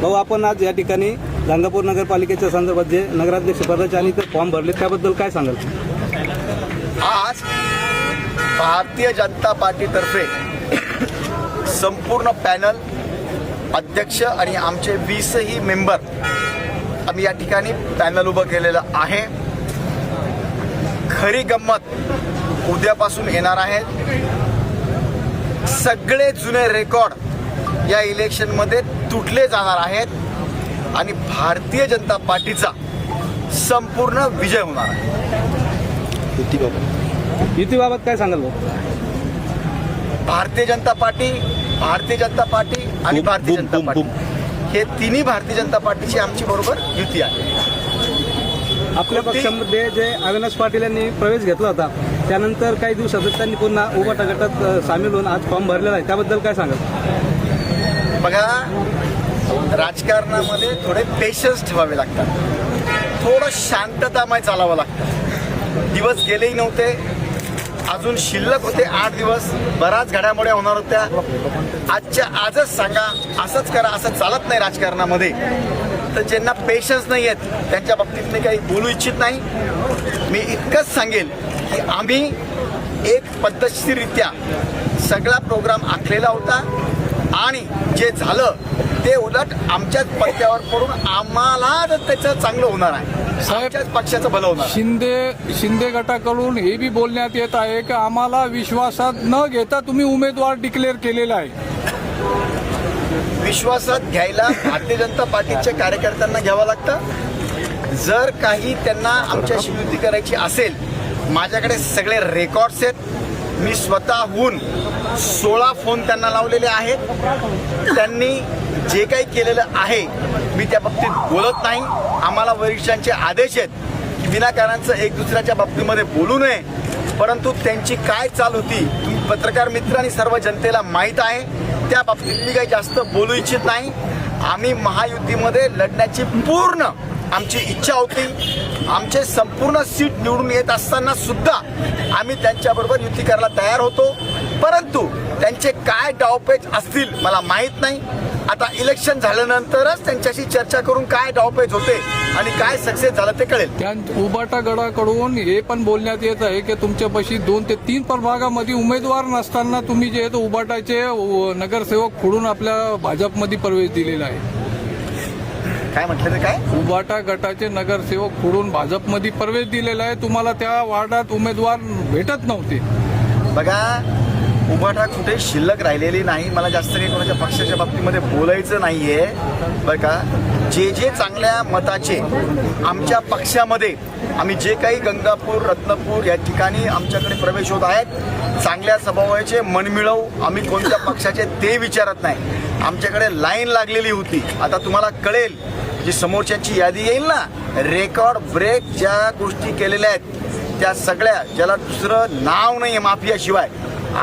भाऊ आपण आज या ठिकाणी गंगापूर नगरपालिकेच्या संदर्भात जे नगराध्यक्ष पदाचे आणि फॉर्म भरले त्याबद्दल काय सांगाल? आज भारतीय जनता पार्टीतर्फे संपूर्ण पॅनल अध्यक्ष आणि आमचे वीसही मेंबर आम्ही या ठिकाणी पॅनल उभं केलेलं आहे. खरी गंमत उद्यापासून येणार आहेत सगळे जुने रेकॉर्ड या इलेक्शनमध्ये तुटले जाणार आहेत आणि भारतीय जनता पार्टीचा संपूर्ण विजय होणार आहे. युतीबाबत काय सांगाल भारतीय जनता पार्टी भारतीय जनता पार्टी आणि भारतीय जनता पार्टी. हे तिन्ही भारतीय जनता पार्टीची आमची बरोबर युती आहे. आपल्या पक्षामध्ये जे अविनाश पाटील यांनी प्रवेश घेतला होता त्यानंतर काही दिवसातच त्यांनी पुन्हा उभाटा गटात सामील होऊन आज फॉर्म भरलेला आहे. त्याबद्दल काय सांगाल? बघा राजकारणामध्ये थोडे पेशन्स ठेवावे लागतात. थोडं शांततामय चालावं लागतं. दिवस गेलेही नव्हते. अजून शिल्लक होते आठ दिवस. बऱ्याच घडामोड्या होणार होत्या. आजच्या आजच सांगा असंच करा असं चालत नाही राजकारणामध्ये. तर ज्यांना पेशन्स नाही आहेत त्यांच्या बाबतीत मी काही बोलू इच्छित नाही. मी इतकंच सांगेल की आम्ही एक पद्धतशीररित्या सगळा प्रोग्राम आखलेला होता. आणि जे झालं ते उलट आमच्याच पत्त्यावर पडून आम्हाला त्याचं चांगलं होणार आहे. साहेब- आमच्याच पक्षाचं भलं होणार. शिंदे शिंदे गटाकडून हे बी बोलण्यात येत आहे की आम्हाला विश्वासात न घेता तुम्ही उमेदवार डिक्लेअर केलेला आहे. विश्वासात घ्यायला भारतीय जनता पार्टीच्या कार्यकर्त्यांना घ्यावं लागतं. जर काही त्यांना आमच्याशी युती करायची असेल माझ्याकडे सगळे रेकॉर्ड्स आहेत. मी स्वतःहून सोळा फोन त्यांना लावलेले आहेत. त्यांनी जे काही केलेलं आहे मी त्या बाबतीत बोलत नाही. आम्हाला वरिष्ठांचे आदेश आहेत की विनाकारांचं एक दुसऱ्याच्या बाबतीमध्ये बोलू नये. परंतु त्यांची काय चाल होती तुम्ही पत्रकार मित्र आणि सर्व जनतेला माहीत आहे. त्या बाबतीत मी काही जास्त बोलू इच्छित नाही. आम्ही महायुतीमध्ये लढण्याची पूर्ण आमची इच्छा होती. आमचे संपूर्ण सीट निवडून येत असताना सुद्धा आम्ही त्यांच्याबरोबर युती करायला तयार होतो. परंतु त्यांचे काय डावपेच असतील मला माहीत नाही. आता इलेक्शन झाल्यानंतरच त्यांच्याशी चर्चा करून काय डावपेच होते आणि काय सक्सेस झालं ते कळेल. त्या उबाटा गडाकडून हे पण बोलण्यात येत आहे की तुमच्यापाशी दोन ते तीन प्रभागामध्ये उमेदवार नसताना तुम्ही जे आहे उबाटाचे नगरसेवक फोडून आपल्या भाजपमध्ये प्रवेश दिलेला आहे. काय म्हटलं ते काय? उबाटा गटाचे नगरसेवक फोडून भाजपमध्ये प्रवेश दिलेला आहे. तुम्हाला त्या वार्डात उमेदवार भेटत नव्हते. बघा उभाटा कुठे शिल्लक राहिलेली नाही. मला जास्त काही कोणाच्या पक्षाच्या बाबतीमध्ये बोलायचं नाहीये. बरं का? जे जे चांगल्या मताचे आमच्या पक्षामध्ये आम्ही जे काही गंगापूर रत्नपूर या ठिकाणी आमच्याकडे प्रवेश होत आहेत चांगल्या स्वभावाचे मनमिळव आम्ही कोणत्या पक्षाचे ते विचारत नाही. आमच्याकडे लाईन लागलेली होती. आता तुम्हाला कळेल जी समोरच्यांची यादी येईल ना रेकॉर्ड ब्रेक ज्या गोष्टी केलेल्या आहेत त्या सगळ्या ज्याला दुसरं नाव नाही आहे माफियाशिवाय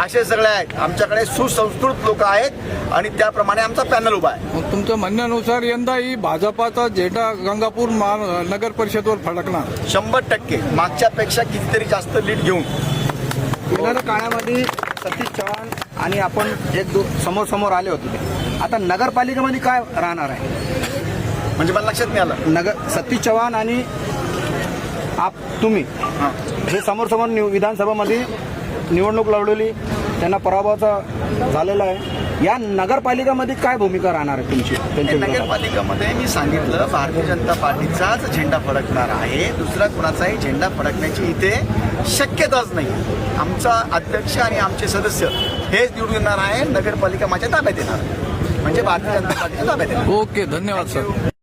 असे सगळे आहेत. आमच्याकडे सुसंस्कृत लोक आहेत आणि त्याप्रमाणे आमचा पॅनल उभा आहे. मग तुमच्या म्हणण्यानुसार यंदाही भाजपाचा झेंडा गंगापूर महा नगर परिषदवर फडकणार. शंभर टक्के. मागच्यापेक्षा कितीतरी जास्त लीड घेऊन. येणाऱ्या काळामध्ये सतीश चव्हाण आणि आपण एक दो समोर समोर आले होते. आता नगरपालिकेमध्ये काय राहणार आहे? म्हणजे मला लक्षात नाही आलं. नगर सतीश चव्हाण आणि आप तुम्ही. हां. हे समोर समोर निव विधानसभामध्ये निवडणूक लढवली त्यांना पराभवाचा झालेला आहे. या नगरपालिकामध्ये काय भूमिका राहणार आहे तुमची? त्यांच्या विरोधात? नगरपालिकामध्ये मी सांगितलं भारतीय जनता पार्टीचाच झेंडा फडकणार आहे. दुसरा कुणाचाही झेंडा फडकण्याची इथे शक्यताच नाही. आमचा अध्यक्ष आणि आमचे सदस्य हेच निवडून येणार आहे. नगरपालिका माझ्या ताब्यात येणार. आहे. म्हणजे भारतीय जनता पार्टीच्या ताब्यात येणार. ओके धन्यवाद सर.